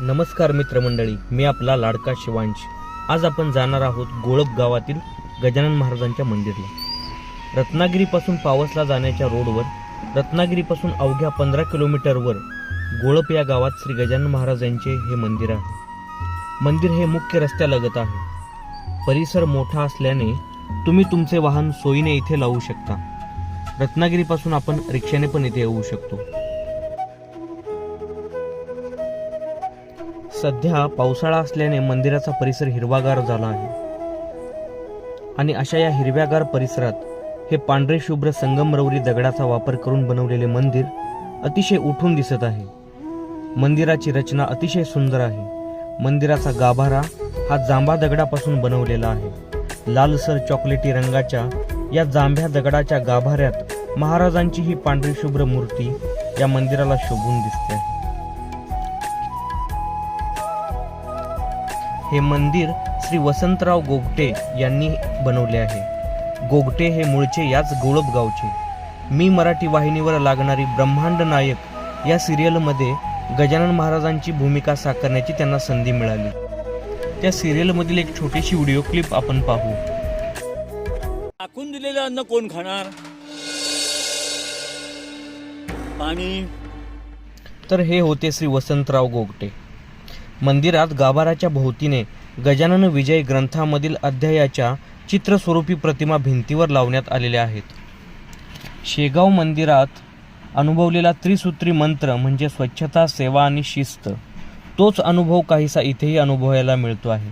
नमस्कार मित्रमंडळी मी आपला लाडका शिवांश. आज आपण जाणार आहोत गोळप गावातील गजानन महाराजांच्या मंदिरला. रत्नागिरीपासून पावसला जाण्याच्या रोडवर रत्नागिरीपासून अवघ्या पंधरा किलोमीटरवर गोळप या गावात श्री गजानन महाराजांचे हे मंदिर आहे. मंदिर हे मुख्य रस्त्यालगत आहे. परिसर मोठा असल्याने तुम्ही तुमचे वाहन सोयीने इथे लावू शकता. रत्नागिरीपासून आपण रिक्षाने पण इथे येऊ शकतो. सध्या पावसाळा असल्याने मंदिराचा परिसर हिरवागार झाला आहे. आणि अशा या हिरव्यागार परिसरात हे पांढरे शुभ्र संगमरवरी दगडाचा वापर करून बनवलेले मंदिर अतिशय उठून दिसत आहे. मंदिराची रचना अतिशय सुंदर आहे. मंदिराचा गाभारा हा जांभा दगडापासून बनवलेला आहे. लालसर चॉकलेटी रंगाच्या या जांभ्या दगडाच्या गाभाऱ्यात महाराजांची ही पांढरी शुभ्र मूर्ती या मंदिराला शोभून दिसते. आहे हे मंदिर श्री वसंतराव गोगटे यांनी बनवले आहे. गोगटे हे मूळचे याच गोळप गावचे. मी मराठी वाहिनीवर लागणारी ब्रह्मांड नायक या सिरियलमध्ये गजानन महाराजांची भूमिका साकारण्याची त्यांना संधी मिळाली. त्या सिरियलमधील एक छोटीशी व्हिडिओ क्लिप आपण पाहू. टाकून दिलेलं अन्न कोण खाणार? पाणी. तर हे होते श्री वसंतराव गोगटे. मंदिरात गाभाराच्या भोवतीने गजानन विजय ग्रंथामधील अध्यायाच्या चित्रस्वरूपी प्रतिमा भिंतीवर लावण्यात आलेल्या आहेत. शेगाव मंदिरात अनुभवलेला त्रिसूत्री मंत्र म्हणजे स्वच्छता सेवा आणि शिस्त तोच अनुभव काहीसा इथेही अनुभवायला मिळतो आहे.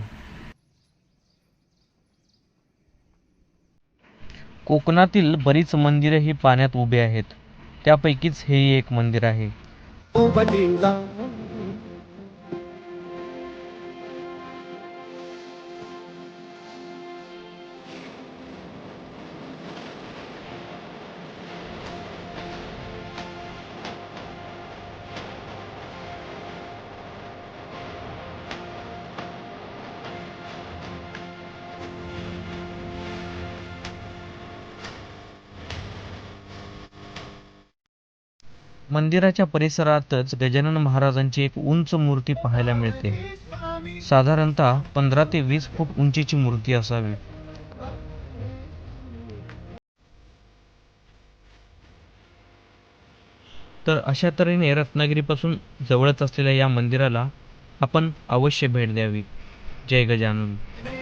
कोकणातील बरीच मंदिरे ही पाण्यात उभी आहेत. त्यापैकीच हेही एक मंदिर आहे. मंदिराच्या परिसरातच गजानन महाराजांची एक उंच मूर्ती पाहायला मिळते. साधारणतः पंधरा ते वीस फूट उंचीची मूर्ती असावी. तर अशा तऱ्हेने रत्नागिरीपासून जवळच असलेल्या या मंदिराला आपण अवश्य भेट द्यावी. जय गजानन.